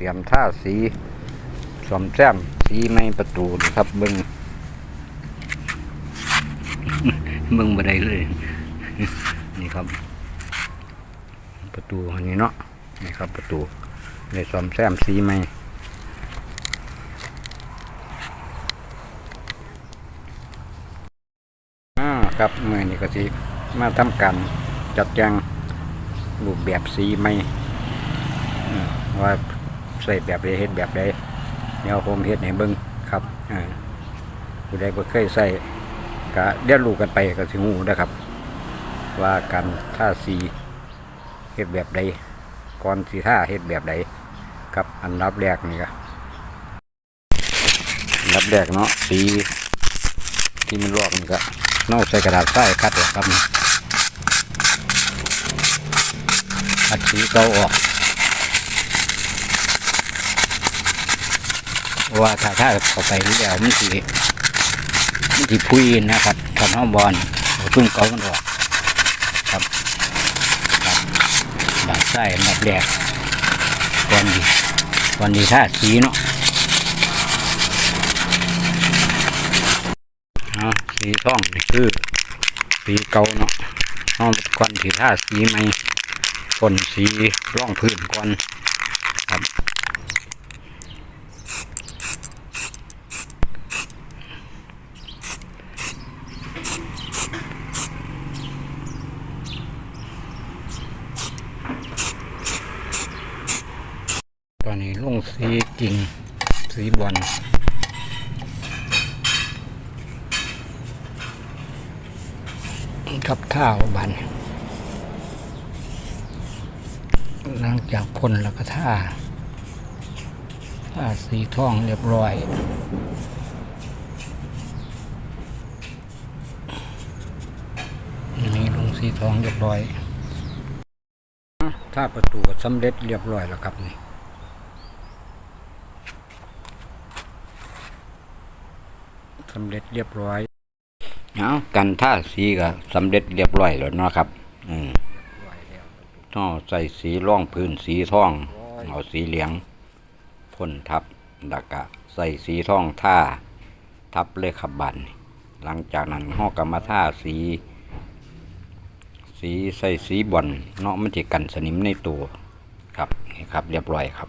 เตรียมท่าสีสวมแซมสีไม่ประตูนะครับเบิ้งเบิ้งบันไดเลย นี่ครับ ประตูอันนี้เนาะนี่ครับประตูในสวมแซมสีไม่ครับเมื่อนี้ก็สิมาทำการจัดแจงรูปแบบสีไม่ว่า ใส่แบบใดเฮ็ดแบบใดเดี๋ยวผมเฮ็ดให้เบิ่งครับอ่าผู้ใดบ่เคยใส่ก็เรียนรู้กันไปก็สิฮู้นะครับ ว่าการท่าสีเฮ็ดแบบใดก่อนสิท่าเฮ็ดแบบใดครับอันดับแรกนี่ก็อันดับแรกเนาะสีที่มันลอกนี่ก็เนาใส่กระดาษทรายคัดออกครับคัดสีเก่าออก ว่าถ้าถ้าเข้าไปเรียวมันสิมันสิพุยนะครับทำห้องบอลตุ้มเกามันออกครับบาดไส้อันดับแรกก่อนดีก่อนดีท่าสีเนาะเอาสีทองนี่คือสีเกาเนาะห้องก่อนสีท่าสีใหม่คนสีร่องพื้นก่อนครับ ตอนนี้ลงสีกิ่งสีบอลกับเท้าบันหลังจากพ่นแล้วก็ท่าท่าสีทองเรียบร้อยนี่ลงสีทองเรียบร้อยถ้าประตูสำเร็จเรียบร้อยแล้วครับนี่ สำเร็จเรียบร้อยเอากันท่าสีก็สำเร็จเรียบร้อยแล้วเนาะครับ อืมท่อใส่สีร่องพื้นสีท่องเอาสีเหลืองพ่นทับแล้วก็ใส่สีท่องท่า ทับเลยขับบันหลังจากนั้นห่อกรรมาท่าสี สีใส่สีบอลเนาะมันจะกันสนิมในตัวครับนี่ครับ เรียบร้อยครับ